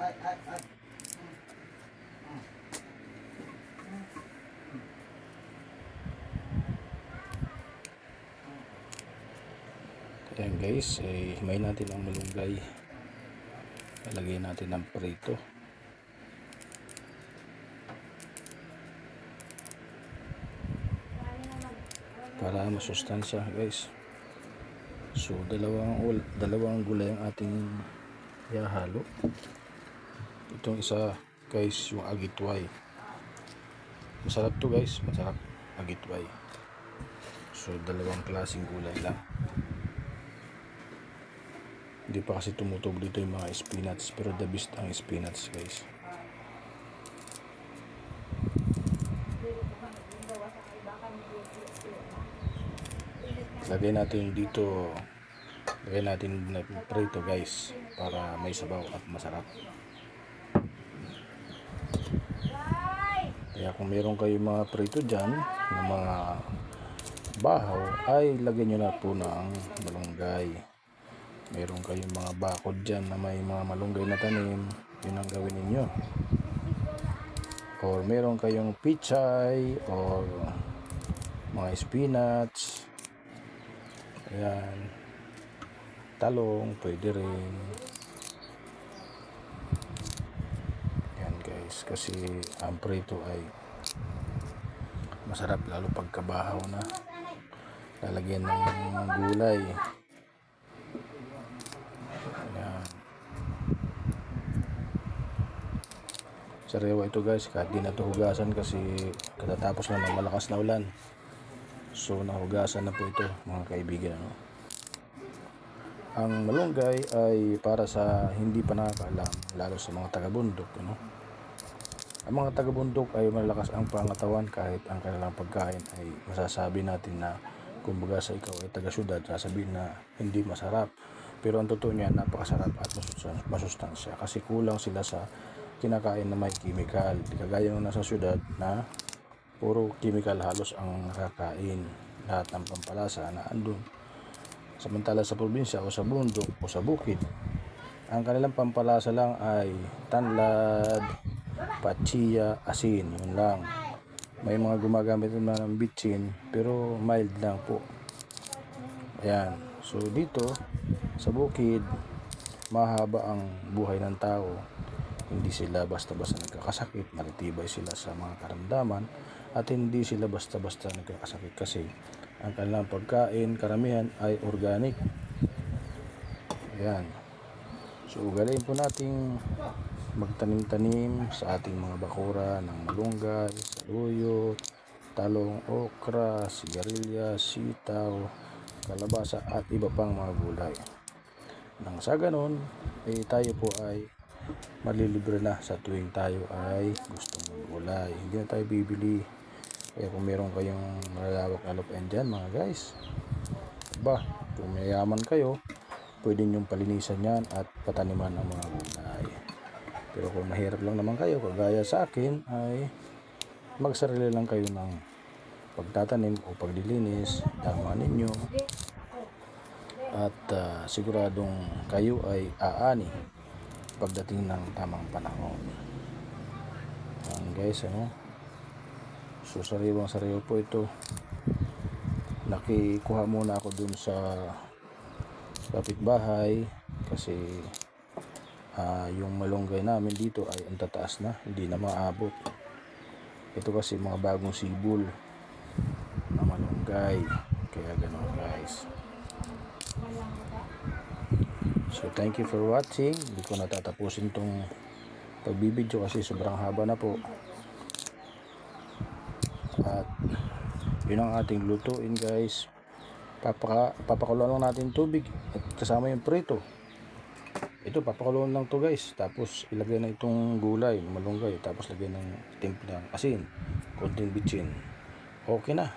ay, ay, ay. Ayan guys, eh, himayin natin ang malunggay. Lalagay natin ng prito. Para masustansya guys. So dalawang dalawang gulay ang ating ihahalo. Itong isa guys yung agitway. Masarap to guys, masarap agitway. So dalawang klaseng gulay lang. Hindi pa kasi tumutubo dito yung mga spinach pero the best ang spinach guys. Lagay natin dito lagay natin na prito guys para may sabaw at masarap. Kaya kung meron kayong mga prito dyan ng mga bahaw ay lagyan nyo na po ng malunggay meron kayong mga bakod dyan na may mga malunggay na tanim, yun ang gawin ninyo. Or meron kayong pichay or mga spinach. Ayan. Talong, pwede rin. Yan guys, kasi ang prito ay masarap lalo pagkabahaw na. Lalagyan ng gulay. Ayan. Sariwa ito guys, kahit di na hugasan kasi katatapos lang ng malakas na ulan. So nahugasan na po ito mga kaibigan. Ano? Ang malunggay ay para sa hindi pa nakakaalam, lalo sa mga taga-bundok. Ano? Ang mga taga-bundok ay malakas ang pangatawan kahit ang kanilang pagkain ay masasabi natin na kumbaga sa ikaw ay taga-syudad, sasabihin na hindi masarap. Pero ang totoo niya, napakasarap at masustan- masustansya kasi kulang sila sa kinakain na may chemical. Di kagaya nung nasa syudad na puro chemical halos ang nakakain. Lahat ng pampalasa na andun. Samantala sa probinsya o sa bundok o sa bukid, ang kanilang pampalasa lang ay tanlad, patsiya, asin, yun lang. May mga gumagamit na ng bitchin, pero mild lang po. Ayan. So dito, sa bukid, mahaba ang buhay ng tao. Hindi sila basta-basta nagkakasakit, maritibay sila sa mga karamdaman, at hindi sila basta-basta nagkakasakit kasi ang kanilang pagkain, karamihan ay organic. Ayan. So, ugaliin po nating magtanim-tanim sa ating mga bakura ng malunggay, saluyot, talong, okra, sigarilya, sitaw, kalabasa at iba pang mga gulay. Nang sa ganon, eh, tayo po ay malilibre na sa tuwing tayo ay gustong maggulay. Hindi na tayo bibili. Kaya kung meron kayong malalawak na lupain dyan mga guys, ba, kung mayaman kayo, pwede nyong palinisan yan at pataniman ng mga gulay. Pero kung mahirap lang naman kayo, kagaya sa akin, ay magsarili lang kayo ng pagtatanim o paglilinis, tama ninyo. At ah, siguradong kayo ay aani pagdating ng tamang panahon. Ayan guys, ano? So sariwang sariwa po ito. Nakikuha muna ako dun sa kapitbahay kasi ah, yung malunggay namin dito ay ang tataas na, hindi na maabot. Ito kasi mga bagong sibol na malunggay. Kaya ganun guys. So thank you for watching. Hindi ko natatapusin tong pagbibideo kasi sobrang haba na po. At yun ang ating lutuin guys. Papaka, papakuluan lang natin tubig at kasama yung prito. Ito papakuluan lang to guys. Tapos ilagay na itong gulay, malunggay. Tapos lagay ng timplang asin, konting bitchin. Okay na.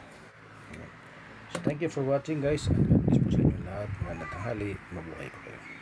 So thank you for watching guys. At God po sa inyo lahat. Magandang tanghali. Mabuhay po kayo.